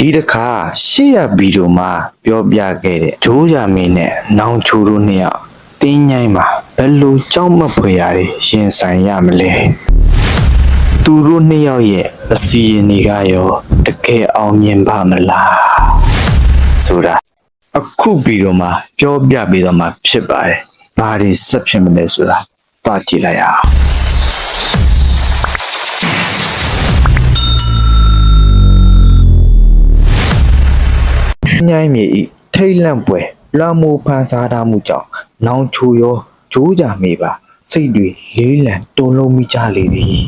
ဒီတစ်ခါရှေ့ရဗီဒီယိုမှာပြောပြခဲ့တဲ့ဂျိုးရမင်းနဲ့နောင်ချိုတို့နှစ်ယောက်တင်းញိုင်းမှာဘယ်လိုကြောက်မက်ဖွယ်ရာတွေရင်ဆိုင်ရမလဲသူတို့နှစ်ယောက်ရဲ့အစီအရင်တွေကရောတကယ်အောင်မြင်ပါမလားဆိုတာအခုဗီဒီယိုမှာပြောပြပေးတော့မှာဖြစ်ပါတယ်ဘာတွေဆက်ဖြစ်မလဲဆိုတာသွားကြည့်လိုက်ရအောင် ညိုင်းမြေဤထိတ်လန့်ပွဲလွှမ်းမိုးဖန်ဆားထားမှုကြောင့်နောင်ချိုရောဂျိုးကြမေပါစိတ်တွေလေးလံတုံလုံးမိကြလေသည်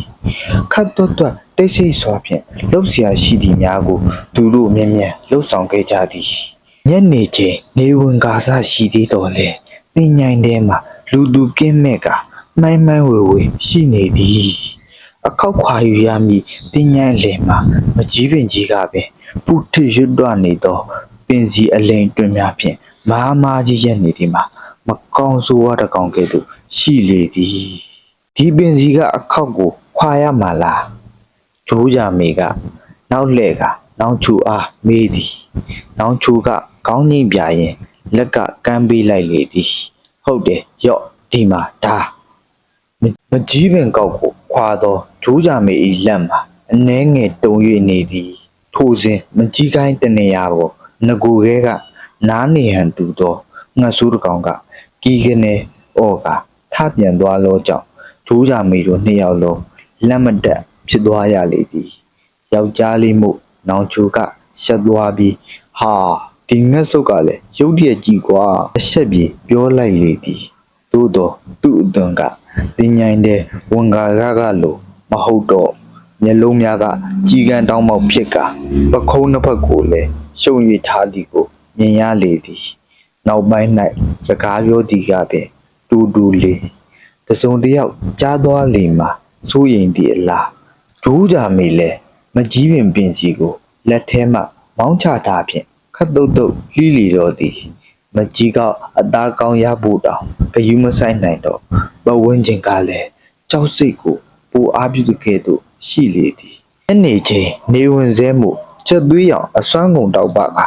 ခတ်တွတ်တွတ်တိတ်ဆိတ်စွာဖြင့်လှုပ်ရှားရှိသည်များကို သူတို့မြင်မြန်လှုပ်ဆောင်ခဲ့ကြသည်ညနေချိန်နေဝင်ကားစားရှိသေးတော်လေတင်ញိုင်းထဲမှာလူသူကင်းမဲ့ကမှိုင်းမှိုင်းဝေဝေရှိနေသည် အခောက်ခွာယူရမည်တင်ញိုင်းလေမှာမကြီးပင်ကြီးကပင်ပုထိရွတ်တော့နေသော ပင်စီအလိန်တွင်များဖြင့်မာမာကြီးရက်နေသည်မှာမကောင်းဆိုးဝါးတစ်ကောင်ကဲ့သို့ရှိလေသည်ဒီပင်စီကအခောက်ကိုခွာရမှာလားဂျိုးကြမေကနောက်လှဲ့ကနောင်ချူအားမေးသည်နောင်ချူကခေါင်းငိမ့်ပြရင်လက်ကကမ်းပေးလိုက်လေသည်ဟုတ်တယ်ရော့ဒီမှာဒါမမကြီးပင်ကောက်ကိုခွာသောဂျိုးကြမေဤလက်မှာအနှဲငယ်တုံ၍နေသည်ထိုစဉ်မကြီးကိုင်းတနေရာကို ငကိုခဲကနားနေဟန်တူသောငှက်ဆိုးတစ်ကောင်ကကီကနေအော်ကထပြန်သွားလောကြောင့်ဂျိုးကြမေတို့နှစ်ယောက်လုံးလက်မတက်ဖြစ်သွားရလေသည်ယောက်ျားလေးမို့နောင်ချိုကရှက်သွားပြီးဟာဒီငှက်ဆုပ်ကလည်းရုတ်တရက်ကြည့်ကွာအဆက်ပြေပြောလိုက်လေသည်သို့တော့သူ့အသွင်ကတင်ញိုင်းတဲ့ဝန်ကာကကလိုမဟုတ်တော့မျက်လုံးများကကြီးကန်းတောင်းပေါက်ဖြစ်ကပခုံးနှစ်ဖက်ကိုလည်း ရှုံရထားသည်ကိုမြင်ရလေသည် နောက်ပိုင်း၌စကားပြောသည်ကပင်တူတူလေးတစုံတစ်ယောက်ကြားသွားလေမှာစိုးရင်သည့်အလားဒိုးကြမိလဲမကြီးပင်ပင်စီကိုလက်ထဲမှမောင်းချထားဖြင့်ခတ်တုတ်တုတ်လှီးလီတော်သည် မကြီးကအသားကောင်းရဖို့တောင်ဂယူးမဆိုင်နိုင်တော့ပဝန်းကျင်ကလည်းကြောက်စိတ်ကိုပူအားပြုတဲ့ကဲ့သို့ရှိလေသည်အနေချင်းနေဝင်စဲမှု ချက်သွေးရောင်အစွမ်းကုန်တောက်ပက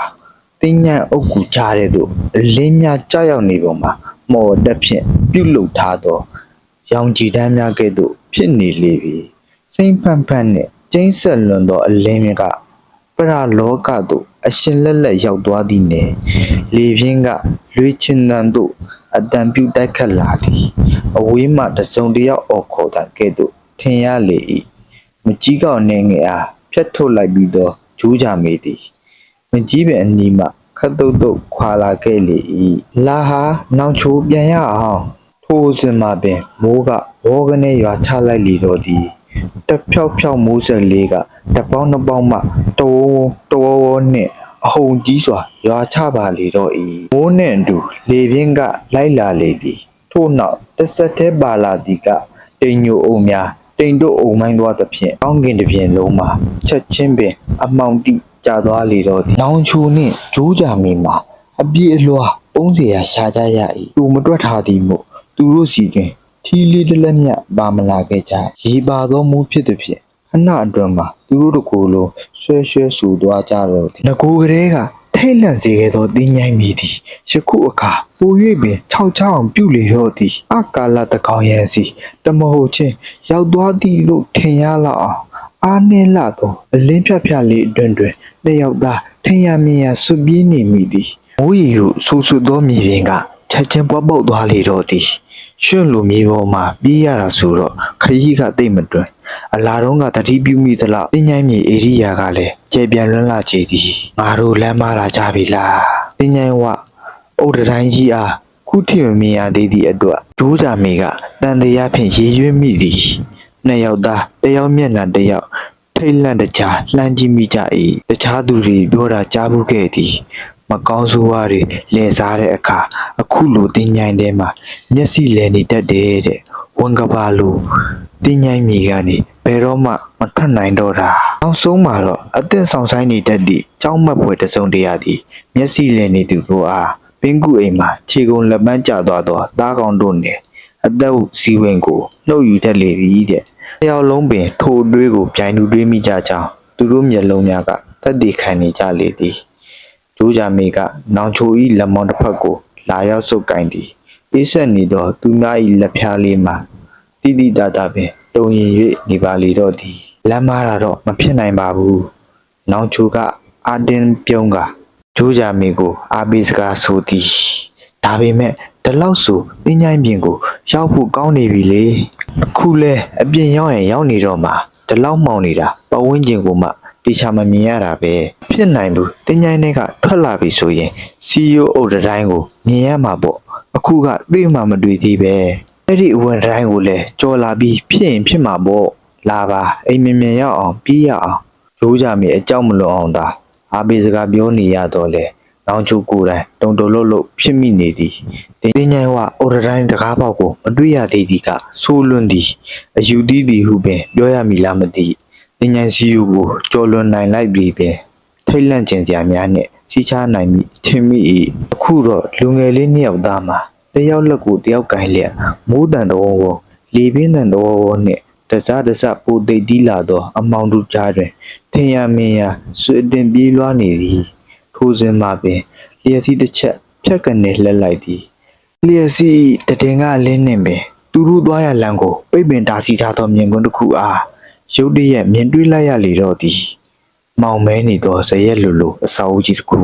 တင်းညံအုပ်ကူကြားတဲ့သို့အလင်းများကြောက်ရောက်နေပုံမှာမော်တက်ဖြင့်ပြုတ်လုထားသောရောင်ကြည်တန်းများကဲ့သို့ဖြစ်နေလေပြီစိမ့်ဖန်ဖန်နှင့်ကျင်းဆက်လွန်သောအလင်းမြကပရလောကသို့အရှင်လက်လက်ရောက်သွားသည်နှင့်လေပြင်းကလွေချင်တန်သို့အတန်ပြုတိုက်ခတ်လာသည်အဝေးမှတစုံတစ်ယောက်အော်ခေါ်တာကဲ့သို့ထင်ရလေ၏မကြီးကောက်နေငယ်အားဖြတ်ထုတ်လိုက်ပြီးသော ဂျိုးကြမေသည်မကြီးပင်အနီးမှခတ်တုတ်တုတ်ခွာလာခဲ့လေ၏လာဟာနောင်ချိုးပြန်ရအောင်ထိုစဉ်မှာပင်မိုးကဘောကနေရွာချလိုက်လေတော့သည်တဖြောက်ဖြောက်မိုးဆက်လေးကတပေါင်းနှစ်ပေါင်းမှတဝဝတဝဝနှင့်အဟုန်ကြီးစွာရွာချပါလေတော့၏မိုးနှင့်အတူလေပြင်းကလိုက်လာလေသည် ထို့နောက်တစ်ဆက်တည်းပါလာသည်ကတိမ်ညိုအုံများ တိမ်တို့အုံမိုင်းသွားသဖြင့်ကောင်းကင်တစ်ပြင်လုံးမှာချက်ချင်းပင်အမောင်တိကျသွားလေတော့သည်နောင်ချူနှင့်ဂျိုးကြမီမှာအပြေးအလွှာပုံးเสียရှာကြရ၏သူမတွက်ထားသည်မို့သူတို့စီတွင် ထီလေးတစ်လက်မြတ်ပါမလာခဲ့ကြရေပါသောမူးဖြစ်သည်ဖြင့်ခဏအတွင်းမှာသူတို့တကူလုံးဆွဲဆွဲဆူသွားကြတော့သည်ငကိုကလေးက ထိတ်လန့်စေခဲ့သောတင်းញိုင်းမိသည်ယခုအခါပို၍ပင်ခြောက်ချောင်းပြုတ်လေတော့သည်အကာလတကောင်ရဲ့စီတမဟုတ်ချင်းရောက်သွားသည်လို့ထင်ရလောက်အောင်အားနှင်းလာသောအလင်းဖြတ်ဖြတ်လေးအတွင်တွင်နှစ်ယောက်သားထင်ရမြင်ရဆွပြေးနေမိသည်မိုးရီတို့ဆူဆူသောမြေပြင်ကချက်ချင်းပွားပုတ်သွားလေတော့သည် ရွှွန့်လိုမြေပေါ်မှာပြေးရတာဆိုတော့ခရီးကတိတ်မတွင်အလာတော့ကတတိပြုမိသလားတင်းញိုင်းမြေဧရိယာကလည်းကျေပြန်လွန်းလာချေသည်ငါတို့လမ်းမလာကြပြီလားတင်းញိုင်းဝအုတ်တတိုင်းကြီးအားခုထိမမြင်ရသေးသည့်အတွက်ဒိုးကြမေကတန်တရားဖြင့်ရေရွေးမိသည်နှစ်ယောက်သားတစ်ယောက်မျက်နှာတစ်ယောက်ထိတ်လန့်တကြားလှမ်းကြည့်မိကြ၏တခြားသူတွေပြောတာကြားဘူးခဲ့သည် မကောင်းဆိုးဝါးတွေလဲစားတဲ့အခါအခုလိုတင်းញိုင်းထဲမှာမျက်စိလဲနေတတ်တယ်တဲ့ဝန်ကပါလိုတင်းញိုင်းမြေကနေဘယ်တော့မှမထွက်နိုင်တော့တာနောက်ဆုံးမှာတော့အသင့်ဆောင်ဆိုင်နေတတ်သည့်ကြောင်းမက်ပွဲတစ်စုံတရာသည်မျက်စိလဲနေသူတို့အားပင်ကူအိမ်မှာခြေကုံလက်ပန်းကျသွားသောသားကောင်တို့နဲ့အသက်စီဝင်ကိုနှုတ်ယူတတ်လေပြီတဲ့တယောက်လုံးပင်ထိုအတွေးကိုပြိုင်တူတွေးမိကြကြောင်းသူတို့မျက်လုံးများကတက်တည်ခံနေကြလေသည် ကျိုးကြမေက နောင်ချိုဤလက်မောင်းတစ်ဖက်ကို လာရောက်စုပ်ကင်သည်အေးဆက်နေသောသူများဤလက်ဖြားလေးမှာတိတိတတပင်တုံရင်၍နေပါလေတော့သည်လမ်းမာတာတော့မဖြစ်နိုင်ပါဘူးနောင်ချိုက အာတင်ပြုံးကကျိုးကြမေကို အာဘေးစကားဆိုသည်ဒါပေမဲ့ဒီလောက်ဆိုတင်းញိုင်းပြင်ကိုရောက်ဖို့ကောင်းနေပြီလေအခုလဲအပြင်ရောက်ရင်ရောက်နေတော့မှာဒီလောက်မှောင်နေတာပဝင်းကျင်ကိုမှ တေချာမမြင်ရတာပဲဖြစ်နိုင်ဘူးတင်းញိုင်းတွေကထွက်လာပြီဆိုရင် CEO အုပ်တတိုင်းကိုမြင်ရမှာပေါ့အခုကတွေ့မှမတွေ့သေးပဲအဲ့ဒီအဝင်တိုင်းကိုလည်းကြော်လာပြီးဖြစ်ရင်ဖြစ်မှာပေါ့လာပါအိမ်မြင်မြင်ရောက်အောင်ပြီးရအောင်ရိုးကြမိအကြောက်မလွန်အောင်သာအားပေးစကားပြောနေရတော့လေနောင်ချိုကိုယ်တိုင်တုံတုံလို့လို့ဖြစ်မိနေသည်တင်းញိုင်းဝအော်ဒတိုင်းတကားပေါက်ကိုမတွေ့ရသေးသည်ကဆိုးလွန်းသည်အယူသီးသည်ဟုပင်ပြောရမည်လားမသိ တင်းញိုင်းစီယူကိုကြော်လွန်နိုင်လိုက်ပြီပင်ထိတ်လန့်ကျင်စရာများနဲ့စီးချနိုင်မိထင်မိ၏အခုတော့လူငယ်လေးနှစ်ယောက်သားမှာတယောက်လက်ကိုတယောက်ကင်လျက်မိုးတန်တော်ဝလေပင်တန်တော်ဝနဲ့တစားတစပိုသိပ်တီးလာသော အမောင်တို့ကြားတွင်ထင်ရမင်းရဆွေတင်ပြေးလွှားနေသည်ထိုစဉ်မှပင်လျက်စီးတစ်ချက်ဖြတ်ကနေလှက်လိုက်သည်လျက်စီးတည်ငါလင်းနှင့်ပင် သူတို့သွားရလမ်းကိုပိတ်ပင်တာစီထားသောမြင်ကွန်းတစ်ခုအား ရုတ်တရက်မြင်တွေ့လိုက်ရလေတော့သည်မောင်မဲနေသောဇရက်လူလူအစာအုပ်ကြီးတစ်ခု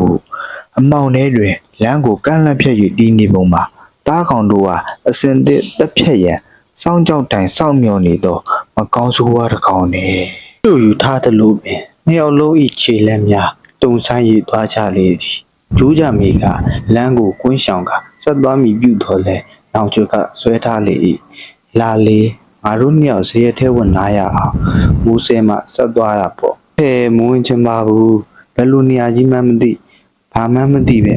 အမောင်ထဲတွင်လမ်းကိုကန့်လန့်ဖြတ်၍တီးနေပုံမှာတားကောင်တို့ဟာအစင်တစ်တက်ဖြတ်ရန်စောင်းကြောက်တိုင်စောင့်မျှော်နေသောမကောင်းဆိုးဝါးတစ်ကောင်နဲ့သူ့ယူထားသလိုပင်မြောက်လုံးဤခြေလက်များတုံဆိုင်ရသွားကြလေသည်ကျိုးကြမေကလမ်းကိုကွင်းဆောင်ကဆက်သွားမိပြုတော်လဲနောက်ကျောကဆွဲထားလေ၏လာလေ ငါတို့နှစ်ယောက်ဇရက်ထဲဝင်လာရအောင်မူဆဲမှဆက်သွားတာပေါ့ ဟဲ့မဝင်ချင်ပါဘူးဘယ်လိုနေရာကြီးမှမသိဘာမှမသိပဲ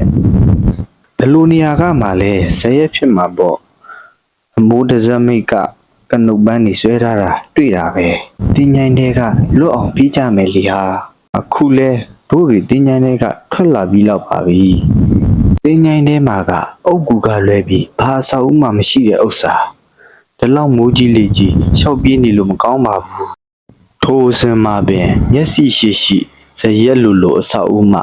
ဘယ်လိုနေရာကမှလဲဇရက်ဖြစ်မှာပေါ့အမိုးတစမိတ်ကကနုတ်ပန်းနေဆွဲထားတာတွေ့တာပဲတင်းញိုင်းတွေကလွတ်အောင်ပြေးကြမယ်လေဟာအခုလဲတို့တွေတင်းញိုင်းတွေကထွက်လာပြီးလောက်ပါပြီတင်းញိုင်းထဲမှာကအုတ်ကူကလွဲပြီးဘာအဆောက်အဦမှမရှိတဲ့ဥစ္စာ ဒီလောက်မိုးကြီးလေကြီးရှောက်ပြေးနေလို့မကောင်းပါဘူးထိုစင်မှာပင်မျက်စိရှိရှိဇရက်လိုလိုအဆောက်အဦမှ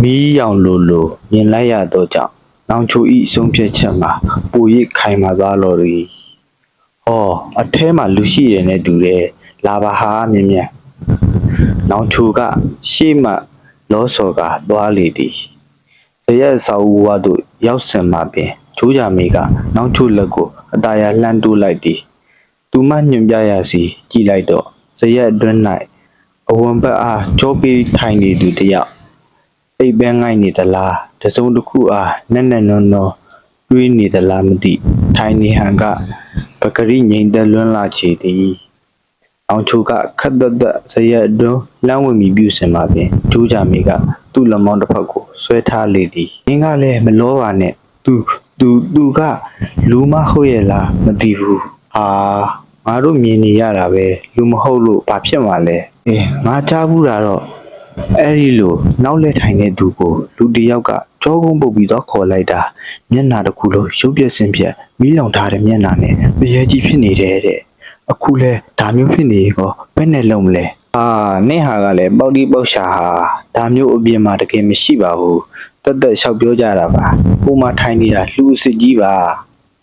မီးရောင်လိုလိုမြင်လိုက်ရသောကြောင့်နောင်ချိုဤဆုံးဖြတ်ချက်မှာပူရစ်ခိုင်မာသွားလော်ရီ။ဟောအထဲမှာလူရှိတယ်နဲ့တူတယ်လာပါဟာမြင်မြတ်။နောင်ချိုကရှေ့မှလောစော်ကသွားလေသည်။ဇရက်အဆောက်အဦဝသို့ရောက်စင်မှာပင်ချိုးကြမေကနောင်ချိုလက်ကို အตาရလှမ်းတိုးလိုက်သည်။သူမညွန်ပြရစီကြည်လိုက်တော့ဇရက်အတွင်း၌အဝံဘက်အားကြောပေးထိုင်နေသူတစ်ယောက်အိပ်ပဲငိုက်နေသလားတစုံတစ်ခုအားနက်နက်နော်နော်တွေးနေသလားမသိထိုင်နေဟန်ကပကရိငိမ့်သက်လွန်းလာချေသည်အောင်ချိုကခတ်သက်သက်ဇရက်အတွင်းလမ်းဝင်မီပြုစင်မှာပင်ကျိုးကြမေကသူ့လက်မောင်းတစ်ဖက်ကိုဆွဲထားလေသည်ငင်းကလည်းမလောပါနဲ့သူ သူသူကလူမဟုတ်ရဲ့လားမသိဘူးဟာငါတို့မြင်နေရတာပဲလူမဟုတ်လို့ဘာဖြစ်မှာလဲအေးငါကြားဘူးတာတော့အဲ့ဒီလိုနောက်လက်ထိုင်တဲ့သူကိုလူတစ်ယောက်ကကြောကုန်းပုတ်ပြီးတော့ခေါ်လိုက်တာမျက်နှာတစ်ခုလုံးရုပ်ပြက်စင်ပြက်မီးလောင်ထားတဲ့မျက်နှာနဲ့တရေကြီးဖြစ်နေတယ်တဲ့အခုလဲဒါမျိုးဖြစ်နေရောဘယ်နဲ့လုံးမလဲအာနင့်ဟာကလည်းပေါက်တီးပေါက်ရှာဟာဒါမျိုးအပြင်မှာတကယ်မရှိပါဘူး တက်တက်လျှောက်ပြောကြတာပါပုံမှထိုင်နေတာလူအစ်စ်ကြီးပါ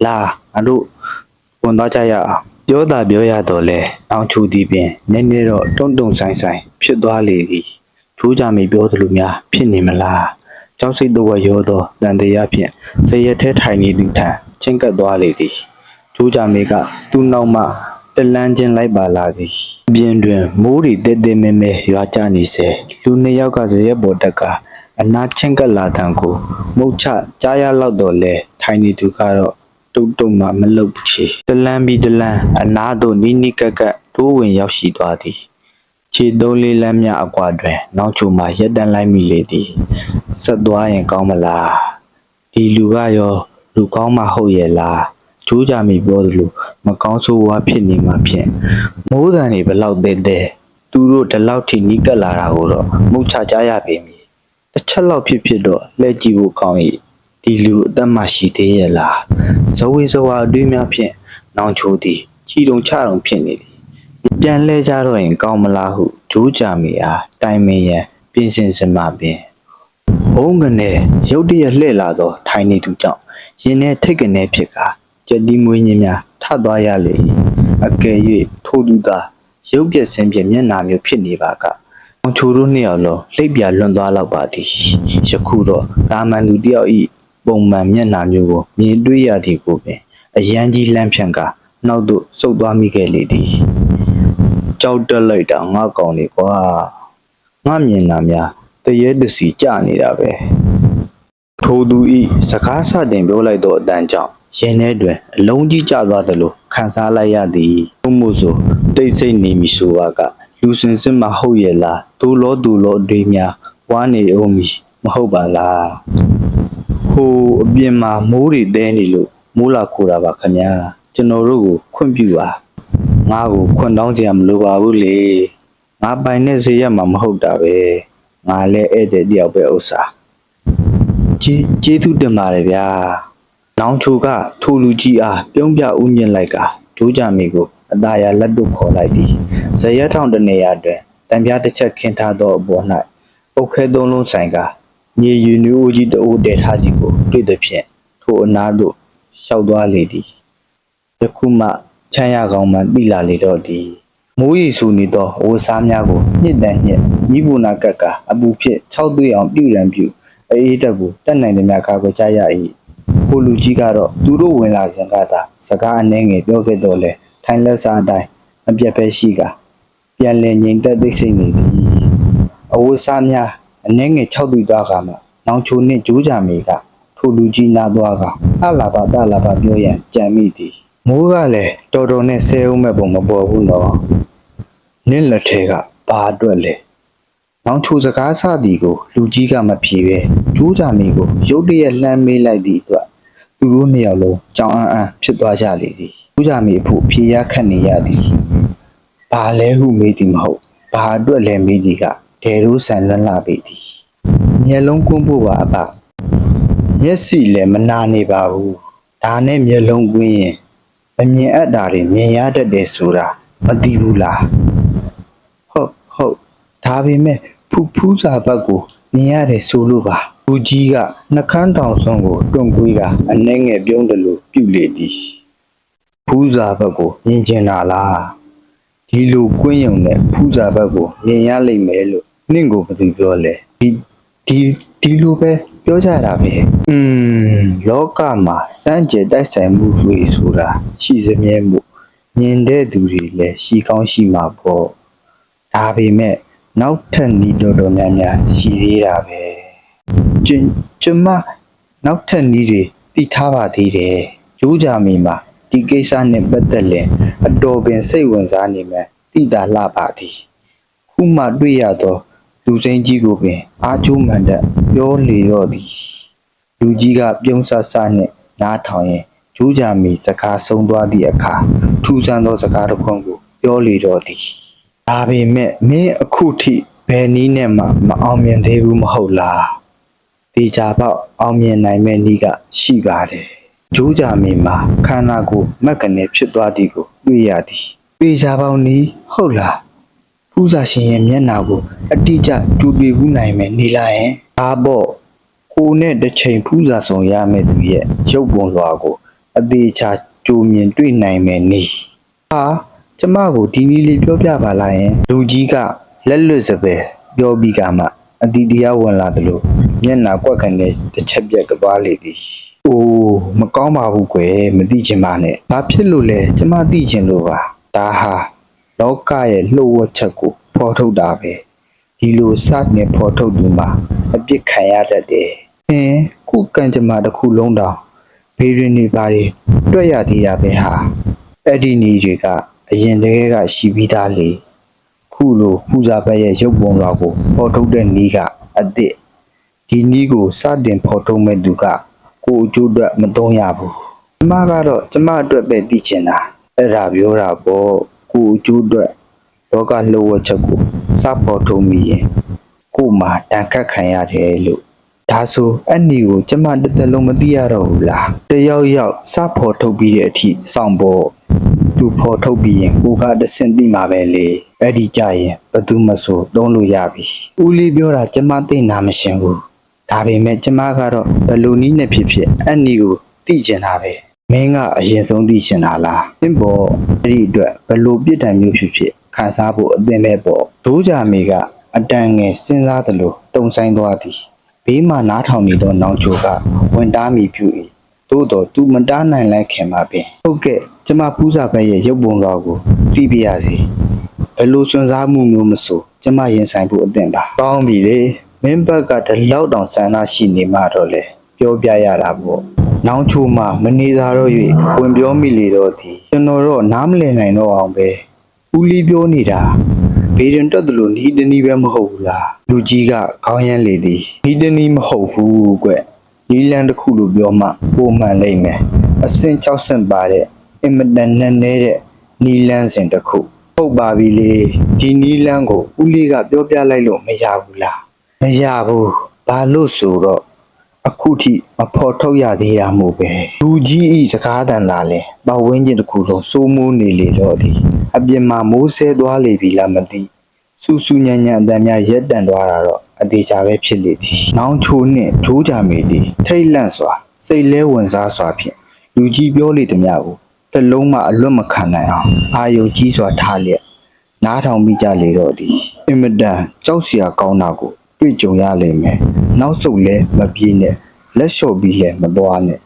လာငါတို့ဝင်သွားကြရအောင်ပြောတာပြောရတော့လဲအောင်ချူသည်ပင်နည်းနည်းတော့တုံ့တုံဆိုင်ဆိုင်ဖြစ်သွားလေသည်ချိုးကြမိပြောသလိုများဖြစ်နေမလားကြောက်စိတ်တော့ရောသောတန်တရားဖြင့်ဇရက်ထဲထိုင်နေသူထံချင်းကပ်သွားလေသည်ချိုးကြမိကသူ့နောက်မှတလန်းချင်းလိုက်ပါလာသည်အပြင်တွင်မိုးရီတဲတဲမဲမဲရွာကျနေစေလူနှစ်ယောက်ကဇရက်ပေါ်တက်က အနာချင်းကပ်လာတံကိုမုတ်ချကြားရလောက်တော့လဲထိုင်နေသူကတော့တုတ်တုတ်မှမလုတ်ချေတလန်းပြီးတလန်းအနာသို့နီးနီးကပ်ကပ်တိုးဝင်ရောက်ရှိသွားသည်ခြေသုံးလေးလမ်းများအကွာတွင် နောက်ချိုမှရက်တန်းလိုက်မိလေသည်ဆက်သွားရင်ကောင်းမလားဒီလူကရောလူကောင်းမဟုတ်ရဲ့လားကျိုးကြမိပြောသလိုမကောင်းဆိုးဝါးဖြစ်နေမှဖြင့်မိုးတန်တွေဘလောက်သေးသေးသူတို့ဒီလောက်ထိနီးကပ်လာတာကိုတော့မုတ်ချကြရပေမည်တစ် ချက်လောက်ဖြစ်ဖြစ်တော့လှည့်ကြည့်ဖို့ကောင်း၏ဒီလူအသက်မှရှိသေးရဲ့လားဇဝေဇဝါအတွေးများဖြင့်နောင်ချိုသည်ချီတုံချတုံဖြစ်နေသည်ပြန်လဲကြတော့ရင်ကောင်းမလားဟုဂျိုးကြမီအားတိုင်မင်ရန်ပပြင်ဆင်စင်မှပင်ဘုံကနေရုတ်တရက်လှည့်လာသောထိုင်နေသူကြောင့်ရင်ထဲထိတ်ကနေဖြစ်ကာကြက်တီးမွေးညင်းများထသွားရလေ၏အကယ်၍ထိုသူသာရုပ်ပြက်စင်းပြက်မျက်နာမျိုးဖြစ်နေပါက အောင်ချိုတို့နှစ်ယောက်လုံးလှိပ်ပြလွန်သွားလောက်ပါသည်ယခုတော့တာမန်လူတစ်ယောက်ဤပုံမှန်မျက်နာမျိုးကိုမြင်တွေ့ရသည်ကိုပင်အရန်ကြီးလန့်ဖြန့်ကာနောက်သို့ဆုတ်သွားမိခဲ့လေသည်ကြောက်တက်လိုက်တာငါကောင်းနေကွာငါမြင်တာများတရေတစီကြနေတာပဲထိုသူဤစကားဆတင်ပြောလိုက်သောအတန်ကြောင့်ရင်ထဲတွင်အလုံးကြီးကျသွားသလိုခံစားလိုက်ရသည်ဘုမို့ဆိုတိတ်ဆိတ်နေမည်ဆိုပါက လူစင်စစ်မဟုတ်ရဲ့လားဒူလောဒူလောအတွေးများဝါနေအောင်မည်မဟုတ်ပါလားဟိုအပြင်မှာမိုးတွေတဲနေလို့မိုးလာခိုးတာပါခင်ဗျာကျွန်တော်တို့ကိုခွင့်ပြုပါငါ့ကိုခွင့်တောင်းစရာမလိုပါဘူးလေငါပိုင်နဲ့ဈေးရမှာမဟုတ်တာပဲငါလည်းဧည့်သည်တယောက်ပဲဥစ္စာကျေးကျေးဇူးတင်ပါတယ်ဗျာ။နောင်ချိုကထိုလူကြီးအားပြုံးပြဥမြင့်လိုက်ကဂျိုးကြမီကို အသားရလက်တို့ခေါ်လိုက်သည်။ဇရက်ထောင်တနေရာတွင်တံပြားတစ်ချက်ခင်းထားသောအပေါ်၌အုတ်ခဲသုံးလုံးဆိုင်ကမြေယူနူးကြီးတအိုးတည်ထားသည်ကိုတွေ့သည်ဖြင့်ထိုအနားသို့ရှောက်သွားလေသည်။ယခုမှချမ်းရကောင်းမှပြီလာလေတော့သည်။မိုးရီဆူနေသောအဝတ်စားများကိုညှစ်တန်ညှစ်မိဘနာကက်ကအပူဖြစ်၆သွေးအောင်ပြုရန်ပြုအေးတက်ကိုတက်နိုင်တယ်များကာကွယ်ကြရ၏ဟိုလူကြီးကတော့သူတို့ဝင်လာစဉ်ကသာစကားအနှဲငယ်ပြောခဲ့တော့လဲ ထိုင်လက်စားအတိုင်းမပြတ်ပဲရှိကပြန်လည်ငြိမ်သက်သိစိတ်နေသည်အဝတ်စားများအနှဲငယ်၆တွေ့သွားကမှနောင်ချိုနှင့်ကြိုးကြမေကထိုလူကြီးနာသွားကအလာပါတလာပါပြောရန်ကြံမိသည်မိုးကလည်းတော်တော်နဲ့ဆဲဦးမဲ့ပုံမပေါ်ဘူးနော်နင့်လက်ထဲကဘာအတွက်လဲနောင်ချိုစကားစသည်ကိုလူကြီးကမဖြေပဲကျိုးကြမီကိုရုတ်တရက်လှမ်းမေးလိုက်သည့်အတွက်သူတို့နှစ်ယောက်လုံးကြောင်အန်းအန်းဖြစ်သွားကြလေသည် ကျိုးကြမီအဖို့ဖြေရခတ်နေရသည်ဘာလဲဟုမေးသည်မဟုတ်ဘာအတွက်လဲမေးသည်ကဒေရိုးဆန်လွန်းလာပေသည်မျက်လုံးကွန်းဖို့ပါအပမျက်စိလည်းမနာနေပါဘူးဒါနဲ့မျက်လုံးကွင်းရင်မမြင်အပ်တာတွေမြင်ရတတ်တယ်ဆိုတာမသိဘူးလားဟုတ်ဟုတ်ဒါပေမဲ့ဖူဖူးစာဘက်ကိုမြင်ရတယ်ဆိုလို့ပါလူကြီးကနှကန်းတောင်ဆုံးကိုတွန့်ကွေးကအနှဲငယ်ပြုံးတယ်လို့ပြုလေသည် ဖူးစာဘက်ကိုမြင်ကျင်တာလားဒီလိုကွင်းရုံနဲ့ဖူးစာဘက်ကိုမြင်ရလိမ့်မယ်လို့နင့်ကိုဘယ်သူပြောလဲဒီဒီဒီလိုပဲပြောကြတာပဲอืมလောကမှာစမ်းကြယ်တိုက်ဆိုင်မှုတွေဆိုတာရှိစမြဲမှုမြင်တဲ့သူတွေလည်းရှိကောင်းရှိမှာပေါ့ဒါပေမဲ့နောက်ထပ်နီးတော်တော်များများရှိသေးတာပဲကျင်ကျမနောက်ထပ်နီးတွေသိထားပါသေးတယ်ကျိုးကြမီမှာ ဒီကိစ္စနဲ့ပတ်သက်လင်အတော်ပင်စိတ်ဝင်စားနေမှသိတာလှပါသည်ခုမှတွေ့ရသောလူစိမ်းကြီးကိုပင်အာကျိုးမှန်တဲ့ပြောလေတော့သည်လူကြီးကပြုံးဆဆနှင့်နားထောင်ရင်ကျိုးကြမီစကားဆုံးသွားသည့်အခါထူးဆန်းသောစကားတစ်ခွန်းကိုပြောလေတော့သည်ဒါပေမဲ့မင်းအခုထိဘယ်နည်းနဲ့မှမအောင်မြင်သေးဘူးမဟုတ်လားတေချာပေါက်အောင်မြင်နိုင်မဲ့နည်းကရှိပါတယ် ဂျိုးကြမင်းမှာခန္ဓာကိုယ်မက်ကနေဖြစ်သွားသည်ကိုတွေ့ရသည်တေချာပေါက်နည်းဟုတ်လားဖူးစာရှင်ရဲ့မျက်နှာကိုအတိအကျကြိုတွေ့ဘူးနိုင်မယ်နေလာရင်ဒါပေါ့ကိုနဲ့တစ်ချိန်ဖူးစာဆောင်ရမယ့်သူရဲ့ရုပ်ပုံလွှာကိုအသေးချာကြိုမြင်တွေ့နိုင်မယ်နည်းဟာကျမကိုဒီနည်းလေးပြောပြပါလားယင်လူကြီးကလက်လွတ်စပယ်ပြောပြီးကမှအတီတရားဝင်လာသလိုမျက်နှာကွက်ခနဲ့တစ်ချက်ပြက်ကသွားလေသည်။ အိုးမကောင်းပါဘူးကွယ်မသိချင်ပါနဲ့။ဘာဖြစ်လို့လဲကျမသိချင်လို့ပါ။ဒါဟာလောကရဲ့လှုပ်ဝက်ချက်ကိုဖော်ထုတ်တာပဲ။ဒီလိုစတင်ဖော်ထုတ်သူမှာအပြစ်ခံရတတ်တယ်။အင်းခုကံကြမ္မာတစ်ခုလုံးတောင်ဘေးရင်နေပါတွေတွေ့ရသေးတာပဲဟာ။အဲ့ဒီနေတွေကအရင်တည်းကရှိပြီးသားလေခုလိုပူဇာဘက်ရဲ့ရုပ်ပုံတော်ကိုဖော်ထုတ်တဲ့နီးကအစ်စ်ဒီနီးကိုစတင်ဖော်ထုတ်မဲ့သူက ကိုအကျိုးအတွက်မသုံးရဘူးကျမကတော့ကျမအတွက်ပဲသိချင်တာအဲ့ဒါပြောတာပေါ့ကိုအကျိုးအတွက်လောကလှုပ်ဝက်ချက်ကိုစဖော်ထုတ်မိရင်ကို့မှာတန်ခတ်ခံရတယ်လို့ဒါဆိုအဲ့နီကိုကျမတစ်သက်လုံးမသိရတော့ဘူးလားတယောက်ယောက်စဖော်ထုတ်ပြီးတဲ့အထိစောင့်ဖို့သူဖော်ထုတ်ပြီးရင်ကိုကတဆင့်သိမှာပဲလေအဲ့ဒီကြရင်ဘသူမဆိုသုံးလို့ရပြီဦးလေးပြောတာကျမသိနာမရှင်ဘူး ဒါပေမဲ့ကျမကတော့ဘယ်လိုနည်းနဲ့ဖြစ်ဖြစ်အဲ့နီကိုသိကျင်တာပဲမင်းကအရင်ဆုံးသိချင်တာလားသင်ပေါ်အဲ့ဒီအတွက်ဘယ်လိုပြစ်ဒဏ်မျိုးဖြစ်ဖြစ်ခံစားဖို့အသင့်ပဲပေါ့ဒိုးကြမေကအတန်ငယ်စဉ်းစားသလိုတုံဆိုင်သွားသည်ဘေးမှနားထောင်နေသောနောင်ချိုကဝင်တားမိပြု၏သို့တော့သူမတားနိုင်လိုက်ခင်မှာပင်ဟုတ်ကဲ့ကျမပူးစာဘက်ရဲ့ရုပ်ပုံတော်ကိုသိပြရစီဘယ်လိုစွန့်စားမှုမျိုးမဆိုကျမရင်ဆိုင်ဖို့အသင့်ပါကောင်းပြီလေ မင်းဘက်ကဒီလောက်တောင်ဆန္ဒရှိနေမှတော့လေပြောပြရတာပေါ့နောင်ချိုမှမနေသာတော့၍ဝင်ပြောမိလေတော့သည်ကျွန်တော်တော့နားမလည်နိုင်တော့အောင်ပဲဦးလီပြောနေတာဘေးရင်တက်တယ်လို့နီးတနီးပဲမဟုတ်ဘူးလားလူကြီးကခေါင်းရမ်းလေသည်နီးတနီးမဟုတ်ဘူးကွနီးလန်းတစ်ခုလို့ပြောမှပုံမှန်လိမ့်မယ်အစင်၆ဆင့်ပါတဲ့အင်မတန်နဲ့နေတဲ့နီးလန်းစဉ်တစ်ခုဟုတ်ပါပြီလေဒီနီးလန်းကိုဦးလေးကပြောပြလိုက်လို့မရဘူးလား မရဘူးဘာလို့ဆိုတော့အခုထိမဖော်ထုတ်ရသေးတာမို့ပဲလူကြီးဤစကားတန်လာလဲပတ်ဝန်းကျင်တစ်ခုလုံးစိုးမိုးနေလေတော့သည်အပြင်မှာမိုးဆဲသွားလေပြီလားမသိစူးစူးညံ့ညံ့အတန်များရက်တန်သွားတာတော့အသေးချာပဲဖြစ်လေသည်နောင်ချိုနှင့်ဂျိုးကြမေသည်ထိတ်လန့်စွာစိတ်လဲဝင်စားစွာဖြင့်လူကြီးပြောလေသည်များကိုတစ်လုံးမှအလွတ်မခံနိုင်အောင်အာယုံကြီးစွာထားလျက်နားထောင်မိကြလေတော့သည်အင်မတန်ကြောက်စရာကောင်းတာကို တွေ့ကြုံရလိမ့်မယ်နောက်ဆုတ်လဲမပြေးနဲ့လက်လျှော့ပြီးလဲမသွားနဲ့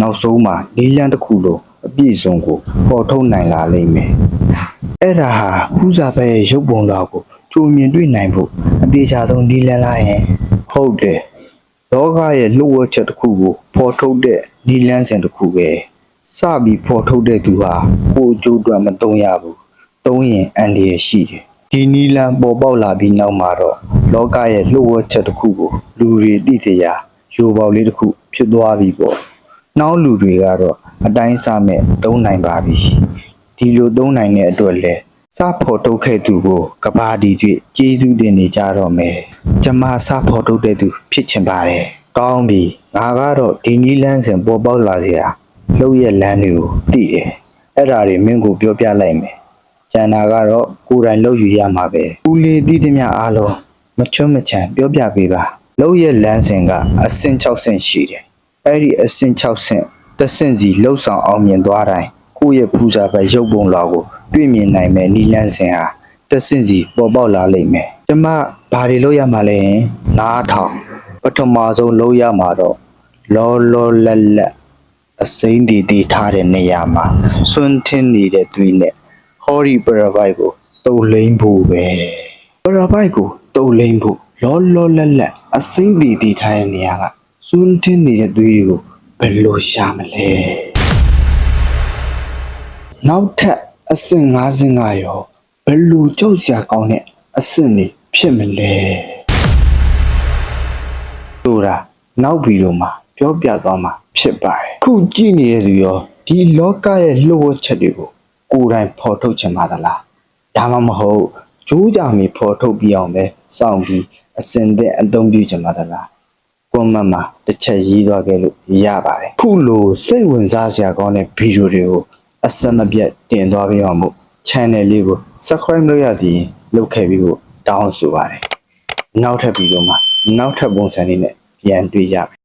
နောက်ဆုံးမှာနီလန်းတစ်ခုလုံးအပြည့်စုံကိုပေါ်ထုတ်နိုင်လာလိမ့်မယ်အဲ့ဒါဟာဖူးစာဘက်ရဲ့ရုပ်ပုံတော်ကိုကြိုမြင်တွေ့နိုင်ဖို့အသေးချာဆုံးနီလန်းလာရင်ဟုတ်တယ်လောကရဲ့လှုပ်ဝက်ချက်တစ်ခုကိုပေါ်ထုတ်တဲ့နီလန်းစဉ်တစ်ခုပဲစပြီးပေါ်ထုတ်တဲ့သူဟာကိုယ်အကျိုးအတွက်မသုံးရဘူးသုံးရင်အန္တရာယ်ရှိတယ် ဒီနီလန်းပေါ်ပေါက်လာပြီးနောက်မှာတော့လောကရဲ့လှုပ်ဝက်ချက်တစ်ခုကိုလူတွေသိကြရရိုပေါက်လေးတစ်ခုဖြစ်သွားပြီပေါ့နောက်လူတွေကတော့အတိုင်းစားမဲ့သုံးနိုင်ပါပြီဒီလိုသုံးနိုင်တဲ့အတွက်လဲစဖို့ထုတ်ခဲ့သူကိုကဘာဒီတွေ့ကျေးဇူးတင်နေကြတော့မယ်ကျမစဖို့ထုတ်တဲ့သူဖြစ်ချင်ပါတယ်ကောင်းပြီငါကတော့ဒီနီလန်းစဉ်ပေါ်ပေါက်လာစရာလှုပ်ရဲ့လမ်းတွေကိုသိတယ်အဲ့ဒါတွေမင်းကိုပြောပြလိုက်မယ် ကျန်တာကတော့ကိုယ်တိုင်လုပ်ယူရမှာပဲဦးလေးတည်သည်များအားလုံးမချွတ်မချန်ပြောပြပေးပါလုပ်ရဲ့လမ်းစဉ်ကအဆင့်6ဆင့်ရှိတယ်အဲ့ဒီအဆင့်6ဆင့်တစ်ဆင့်စီလှုပ်ဆောင်အောင်မြင်သွားတိုင်းကိုယ့်ရဲ့ဖူးစာပဲရုပ်ပုံလောက်ကိုတွေ့မြင်နိုင်မယ်နီလန်းစဉ်ဟာတစ်ဆင့်စီပေါ်ပေါက်လာလိမ့်မယ်ကျမဘာတွေလုပ်ရမှာလဲနားထောင်ပထမဆုံးလုပ်ရမှာတော့လောလောလတ်လတ်အစိမ့်တီတီထားတဲ့နေရာမှာစွန့်ထင်းနေတဲ့သွေးနဲ့ ဟောဒီပရပိုက်ကိုတုံလိမ့်ဖို့ပဲပရပိုက်ကိုတုံလိမ့်ဖို့လောလောလတ်လတ်အစိမ့်တီတီထားတဲ့နေရာကစွန်းတင်းနေတဲ့သွေးတွေကိုဘယ်လိုရှာမလဲနောက်ထပ်အဆင့်၅ဆင့်ကရောဘယ်လိုကြောက်စရာကောင်းတဲ့အဆင့်တွေဖြစ်မလဲတို့တာနောက်ဗီဒီယိုမှာပြောပြသွားမှာဖြစ်ပါတယ်ခုကြည့်နေတဲ့သူရောဒီလောကရဲ့လှုပ်ဝက်ချက်တွေကို ကိုယ်တိုင်ဖော်ထုတ်ချင်ပါသလားဒါမှမဟုတ်ဂျိုးကြမီဖော်ထုတ်ပြအောင်ပဲစောင့်ပြီးအစင်တဲ့အသုံးပြုချင်ပါသလားကွန်မန့်မှာတစ်ချက်ရေးသွားခဲ့လို့ရပါတယ်ခုလိုစိတ်ဝင်စားစရာကောင်းတဲ့ဗီဒီယိုတွေကိုအစမပြတ်တင်သွားပေးအောင်မို့ channel လေးကို subscribe လုပ်ရသည်ရင်လုပ်ခဲ့ပြီးဖို့တောင်းဆိုပါတယ်နောက်ထပ်ဗီဒီယိုမှာနောက်ထပ်ပုံစံလေးနဲ့ပြန်တွေ့ကြမယ်